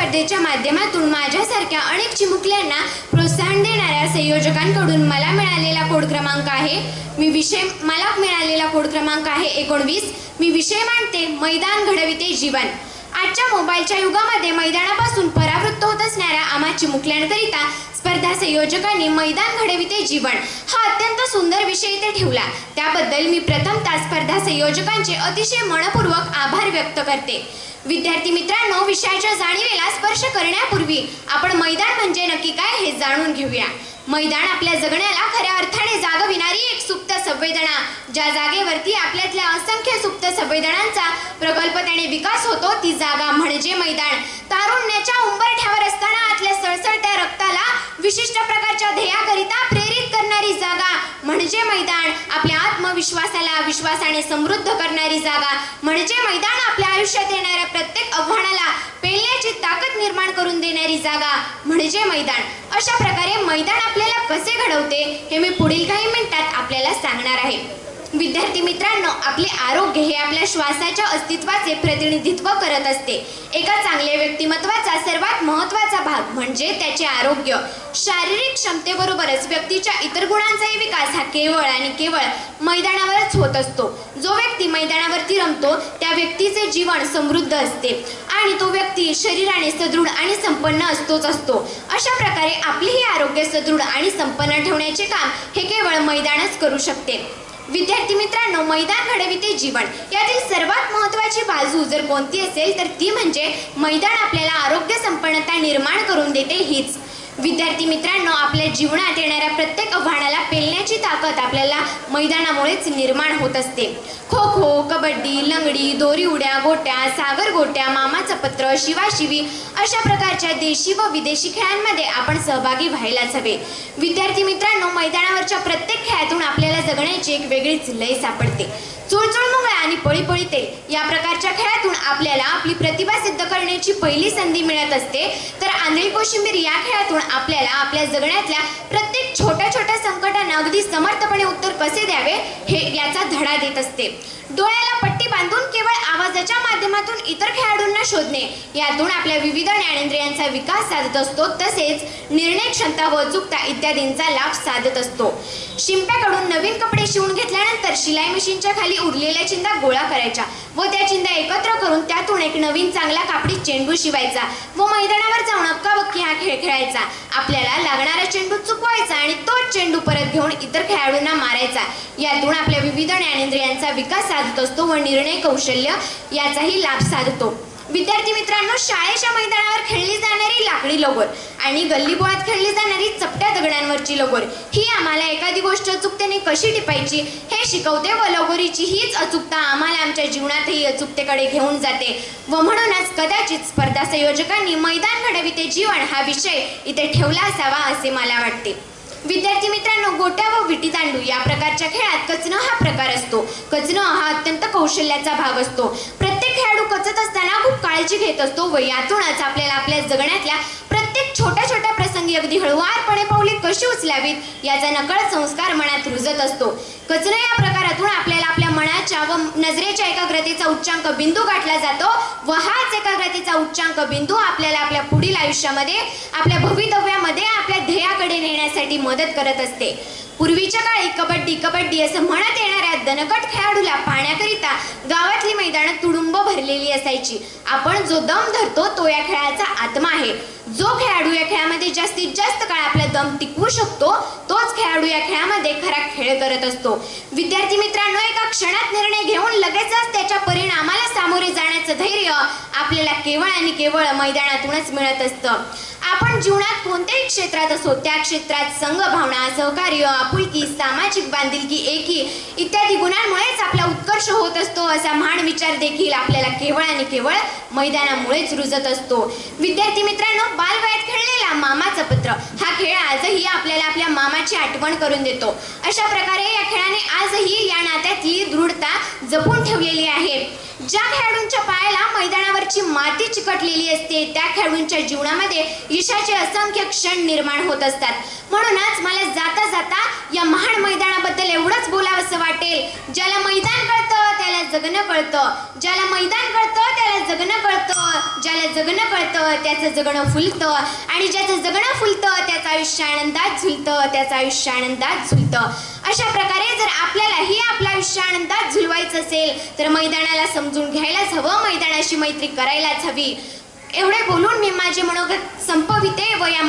स्पर्धेच्या माध्यमातून माझ्यासारख्या अनेक चिमुकल्यांना प्रोत्साहन देणाऱ्या संयोजकांकडून मला मिळालेला कोड क्रमांक आहे. मी विषय मला मिळालेला कोड क्रमांक आहे एकोणवीस. मी विषय मांडते. मैदान घडविते जीवन. आजच्या मोबाईलच्या युगामध्ये मैदानापासून परावृत्त होत असणाऱ्या आम्हा चिमुकल्यांकरिता स्पर्धा संयोजकांनी मैदान घडविते जीवन. हा अत्यंत सुंदर विषय इथे ठेवला. त्याबद्दल मी प्रथमतः स्पर्धा संयोजकांचे अतिशय मनपूर्वक आभार व्यक्त करते. विद्यार्थी मित्रांनो विषयाच्या जाणीवेला स्पर्श करण्यापूर्वी आपण मैदान म्हणजे नक्की काय हे जाणून घेऊया. मैदान आपल्या जगण्याला खऱ्या अर्थाने जागविणारी एक सुप्त संवेदना ज्या जागेवरती आपल्यातल्या असंख्य सुप्त संवेदनांचा प्रकल्प त्याने विकास होतो ती जागा म्हणजे मैदान. तारुण्याच्या उंबरठ्यावर असताना आतल्या सळसळत्या रक्ताला विशिष्ट प्रकारच्या ध्येयाकरिता प्रेरित करणारी जागा म्हणजे मैदान. आपल्या आत्मविश्वासाला विश्वासाने समृद्ध करणारी जागा म्हणजे मैदान. आपल्या आयुष्यात येणाऱ्या प्रत्येक आव्हानाला पेलण्याची ताकद निर्माण करून देणारी जागा म्हणजे मैदान. अशा प्रकारे मैदान आपल्याला कसे घडवते हे मी पुढील काही मिनिटात आपल्याला सांगणार आहे. विद्यार्थी मित्रांनो आपले आरोग्य हे आपल्या श्वासाच्या अस्तित्वाचे प्रतिनिधित्व करत असते. एका चांगल्या व्यक्तिमत्वाचा सर्वात महत्त्वाचा भाग म्हणजे त्याचे आरोग्य. शारीरिक क्षमतेबरोबरच व्यक्तीच्या इतर गुणांचाही विकास हा केवळ आणि केवळ मैदानावरच होत असतो. जो व्यक्ती मैदानावरती रमतो त्या व्यक्तीचे जीवन समृद्ध असते आणि तो व्यक्ती शरीराने सदृढ आणि संपन्न असतोच असतो. अशा प्रकारे आपलेही आरोग्य सदृढ आणि संपन्न ठेवण्याचे काम हे केवळ मैदानच करू शकते. विद्यार्थी मित्रांनो मैदान घडविते जीवन. यातील सर्वात महत्त्वाची बाजू जर कोणती असेल तर ती म्हणजे मैदान आपल्याला आरोग्य संपन्नता निर्माण करून देते हीच. विद्यार्थी मित्रांनो आपल्या जीवनात येणाऱ्या प्रत्येक आव्हानाला पेलण्याची ताकद आपल्याला मैदानामुळेच निर्माण होत असते. खो खो कबड्डी लंगडी दोरी उड्या गोट्या सागर गोट्या मामाचं पत्र शिवाशिवी अशा प्रकारच्या देशी व विदेशी खेळांमध्ये आपण सहभागी व्हायलाच हवे. विद्यार्थी मित्रांनो मैदानावरच्या प्रत्येक खेळातून आपल्याला जगण्याची एक वेगळीच लय सापडते. चुळचुळ मुंगळा आणि पळी पळी तेल या प्रकारच्या खेळातून आपल्याला आपली प्रतिभा सिद्ध करण्याची पहिली संधी मिळत असते. तर आंधळी कोशिंबीर या खेळातून आपल्याला आपल्या जगण्यातल्या प्रत्येक छोट्या छोट्या संकटांना अगदी समर्थपणे उत्तर कसे द्यावे हे याचा धडा देत असते. डोळ्याला पट्टी बांधून केवळ आवाजाच्या माध्यमातून इतर खेळाडूंना शोधणे. यातून आपल्या विविध ज्ञानेंद्रियांचा विकास साधत असतो तसेच निर्णय क्षमता व अचूकता इत्यादींचा लाभ साधत असतो. शिंप्याकडून नवीन कपडे शिवून घेतल्यानंतर शिलाई मशीनच्या खाली उरलेल्या चिंदा गोळा करायच्या व त्या चिंदा एकत्र करून त्यातून एक नवीन चांगला कापडी चेंडू शिवायचा व मैदानावर जाऊन अक्काबक्की हा खेळ खेळायचा. आपल्याला लागणारा चेंडू चुकवायचा आणि तोच चेंडू परत घेऊन इतर खेळाडूंना मारायचा. यातून आपल्या विविध ज्ञानेंद्रियांचा विकास साधत असतो व निर्णय कौशल्य याचाही लाभ साधतो. विद्यार्थी मित्रांनो शाळेच्या मैदानावर खेळली जाणारी लाकडी लगोर आणि गल्लीबोळात खेळली जाणारी चपट्या दगडांवरची लगोर ही आम्हाला एखादी गोष्ट अचूकतेने कशी टिपायची हे शिकवते व लगोरीची हीच अचूकता आम्हाला आमच्या जीवनातही अचूकतेकडे घेऊन जाते. व म्हणूनच कदाचित स्पर्धा संयोजकांनी मैदान घडविते जीवन हा विषय इथे ठेवला असावा असे मला वाटते. विद्यार्थी मित्रांनो गोट्या व विटी दांडू या प्रकारच्या खेळात कचनं हा प्रकार असतो. कचनं हा अत्यंत कौशल्याचा भाग असतो. प्रत्येक खेळाडू कचत असताना काळजी घेत असतो. व यातूनच आपल्याला आपल्या जगण्यातल्या प्रत्येक छोट्या छोट्या प्रसंगी अगदी हळुवारपणे पावले कशी उचलावीत याचा नकळत संस्कार मनात रुजत असतो. कचरा या प्रकारातून आपल्याला आपल्या मनाच्या व नजरेच्या एकाग्रतेचा उच्चांक बिंदू गाठला जातो. व हाच एकाग्रतेचा उच्चांक बिंदू आपल्याला आपल्या पुढील आयुष्यामध्ये आपल्या भवितव्यामध्ये आपल्या ध्येयाकडे नेण्यासाठी मदत करत असते. पूर्वीच्या काळी कबड्डी कबड्डी असं म्हणत येणाऱ्या दणकट खेळाडूला पाहण्याकरिता गावातली मैदानं तुडुंब भरलेली असायची. आपण जो दम धरतो तो या खेळाचा आत्मा आहे. जो खेळाडू या खेळामध्ये जास्तीत जास्त काळ आपला दम टिकवू शकतो तोच खेळाडू या खेळामध्ये खरा खेळ करत असतो. विद्यार्थी मित्रांनो एका क्षणात निर्णय घेऊन लगेचच त्याच्या परिणामाला सामोरे जाण्याचं धैर्य आपल्याला केवळ आणि केवळ मैदानातूनच मिळत असतं. आपण जीवनात कोणत्याही क्षेत्रात असो त्या क्षेत्रात संघभावना सहकार्य आपुलकी सामाजिक बांधिलकी एकी इत्यादी गुणांमुळेच आपला उत्कर्ष होत असतो असा महान विचार देखील आपल्याला केवळ आणि केवळ मैदानामुळेच रुजत असतो. विद्यार्थी मित्रांनो बालवयात खेळलेला मामाचं पत्र हा खेळ आजही आपल्याला आपल्या मामाची आठवण करून देतो. अशा प्रकारे या खेळाने आजही या नात्यातली दृढता जपून ठेवलेली आहे. ज्या खेळाडूंच्या पायाला मैदानावरची माती चिकटलेली असते त्या खेळाडूंच्या जीवनामध्ये यशाचे असंख्य क्षण निर्माण होत असतात. म्हणूनच मला जाता जाता या महान मैदानाबद्दल एवढंच बोलावंसं वाटेल. ज्याला मैदान कळतं त्याला जगणं कळतं. ज्याला मैदान कळतं त्याला जगणं कळतं. ज्याला जगणं कळतं त्याचं जगणं फुलतं. आणि ज्याचं जगणं फुलतं त्याचं आयुष्य आनंदात झुलतं त्याचं आयुष्य आनंदात झुलतं. अशा प्रकारे जर असेल तर मैदानाला समजून घ्यायलाच हवं मैदानाशी मैत्री करायलाच हवी. एवढे बोलून मी माझे मनोगत संपविते व या